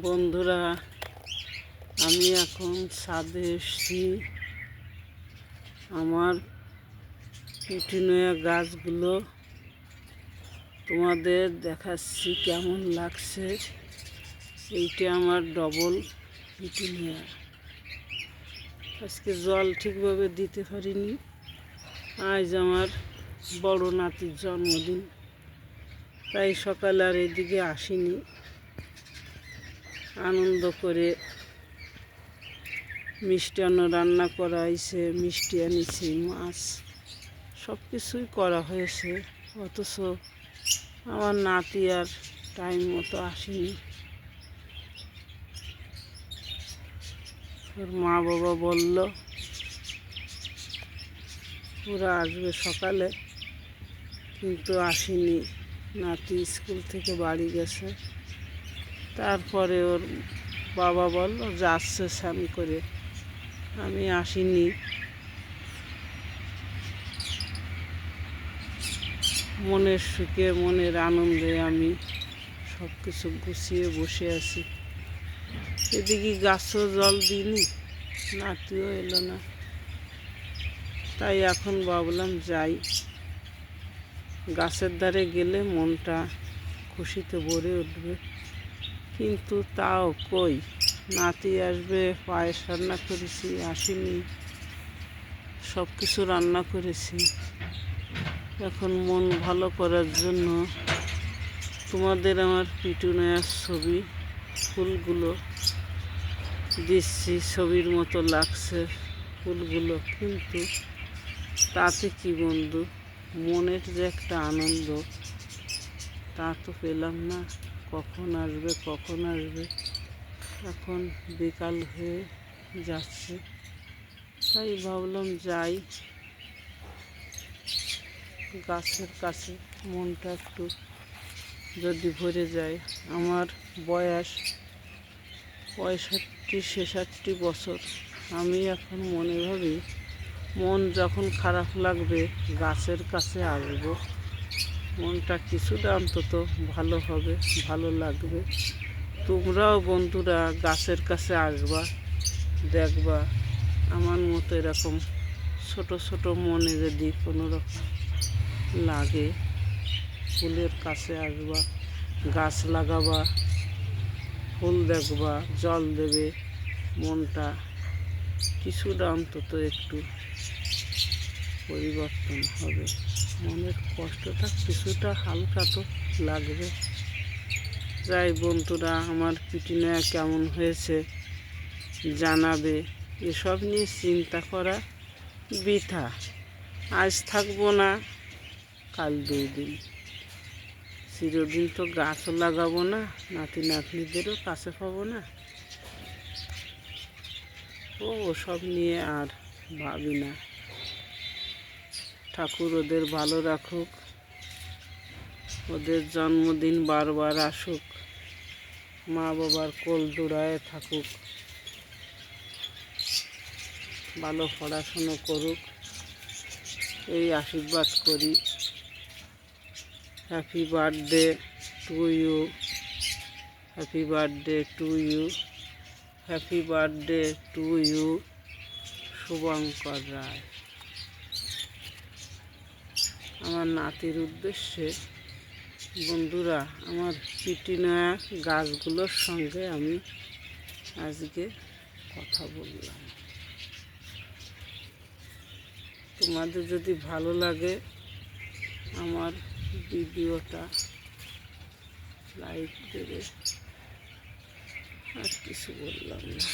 বন্ধুরা, আমি এখন ছাদে এসছি। আমার পিটুনিয়া গাছগুলো তোমাদের দেখাচ্ছি কেমন লাগছে। এইটা আমার ডবল পিটুনিয়া। আজকে জল ঠিকভাবে দিতে পারিনি। আজ আমার বড় নাতির জন্মদিন। তাই সকালে আর এদিকে আসিনি। আনন্দ করে মিষ্টান্ন রান্না করা হয়েছে, মিষ্টি আনিছি মাছ সব কিছুই করা হয়েছে। অথচ আমার নাতি আর টাইম মতো আসেনি। ওর মা বাবা বলল, ওরা আসবে সকালে। কিন্তু আসেনি। নাতি স্কুল থেকে বাড়ি গেছে। তারপরে ওর বাবা বলল, যাচ্ছে স্নান করে। আমি আসিনি। মনের সুখে, মনের আনন্দে আমি সব কিছু গুছিয়ে বসে আছি। এদিকে গাছও জল দিইনি, নাতিও এলো না। তাই এখন ভাবলাম যাই। গাছের ধারে গেলে মনটা খুশিতে ভরে উঠবে। কিন্তু তাও কই? নাতি আসবে পায়েস রান্না করেছি, আসেনি। সব কিছু রান্না করেছি। এখন মন ভালো করার জন্য তোমাদের আমার পিটুনিয়ার ছবি, ফুলগুলো দিচ্ছি, ছবির মতো লাগছে ফুলগুলো। কিন্তু তাতে কি বন্ধু? মনের যে একটা আনন্দ, তা তো পেলাম না। কখন আসবে কখন আসবে? এখন বিকাল হয়ে যাচ্ছে। তাই ভাবলাম যাই। গাছের কাছে মনটা একটু যদি ভরে যায়। আমার বয়স পঁয়ষট্টি, ছেষট্টি বছর। আমি এখন মনে ভাবি, মন যখন খারাপ লাগবে, গাছের কাছে আসব। মনটা কিছুটা অন্তত ভালো হবে, ভালো লাগবে। তোমরাও বন্ধুরা গাছের কাছে আসবা, দেখবা। আমার মতো এরকম ছোট ছোট মনে যদি কোনো রকম লাগে, ফুলের কাছে আসবা, গাছ লাগাবা, ফুল দেখবা, জল দেবে, মনটা কিছুটা অন্তত একটু পরিবর্তন হবে। মনের কষ্টটা কিছুটা হালকা তো লাগবে। যাই বন্ধুরা, আমার পিটিনা কেমন হয়েছে জানাবে। এসব নিয়ে চিন্তা করা বৃথা। আজ থাকব না, কাল দুই দিন। চিরদিন তো গাছও লাগাবো না, নাতি নাতনিদেরও কাছে পাবো না। ও, ওসব নিয়ে আর ভাবি না। ঠাকুর ওদের ভালো রাখুক। ওদের জন্মদিন বারবার আসুক। মা বাবার কোল দৌড়ায় থাকুক। ভালো পড়াশুনো করুক। এই আশীর্বাদ করি। Happy birthday to you happy birthday to you happy birthday to you Shubhankar Roy. আমার নাতির উদ্দেশ্যে বন্ধুরা, আমার পিটিনয়া গাছগুলোর সঙ্গে আমি আজকে কথা বললাম। তোমাদের যদি ভালো লাগে আমার ভিডিওটা লাইক দেবে, আর কিছু বললাম না।